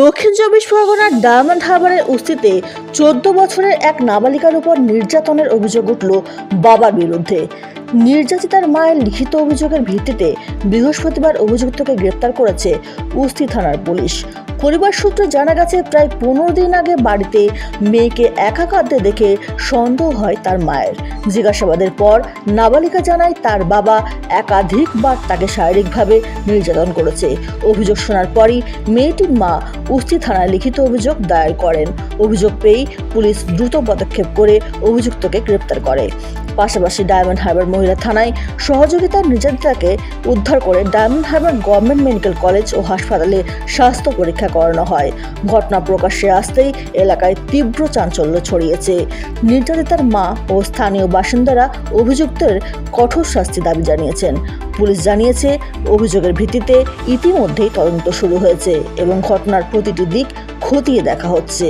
দক্ষিণ চব্বিশ পরগনার ডায়মন্ড হারবারের উস্তিতে চোদ্দ বছরের এক নাবালিকার উপর নির্যাতনের অভিযোগ উঠল বাবার বিরুদ্ধে। নির্যাতিতার মায়ের লিখিত অভিযোগের ভিত্তিতে বৃহস্পতিবার অভিযুক্তকে গ্রেপ্তার করেছে উস্তি থানার পুলিশ। পরিবার সূত্রে জানা গেছে, প্রায় পনেরো দিন আগে বাড়িতে মেয়েকে একা কাঁদতে দেখে সন্দেহ হয় তার মায়ের। জিজ্ঞাসাবাদের পর নাবালিকা জানায়, তার বাবা একাধিকবার তাকে শারীরিকভাবে নির্যাতন করেছে। অভিযোগ শোনার পরই মেয়েটির মা উস্তি থানায় লিখিত অভিযোগ দায়ের করেন। অভিযোগ পেয়েই পুলিশ দ্রুত পদক্ষেপ করে অভিযুক্তকে গ্রেপ্তার করে। পাশাপাশি ডায়মন্ড হারবার মহিলা থানায় সহযোগিতার নির্যাতিতাকে উদ্ধার করে Diamond Harbour government medical college ও হাসপাতালে স্বাস্থ্য পরীক্ষা করানো হয় ঘটনা প্রকাশ্যে আসতেই এলাকায় তীব্র চাঞ্চল্য ছড়িয়েছে। নির্যাতিতার মা ও স্থানীয় বাসিন্দারা অভিযুক্তের কঠোর শাস্তি দাবি জানিয়েছেন। পুলিশ জানিয়েছে, অভিযোগের ভিত্তিতে ইতিমধ্যেই তদন্ত শুরু হয়েছে এবং ঘটনার প্রতিটি দিক খতিয়ে দেখা হচ্ছে।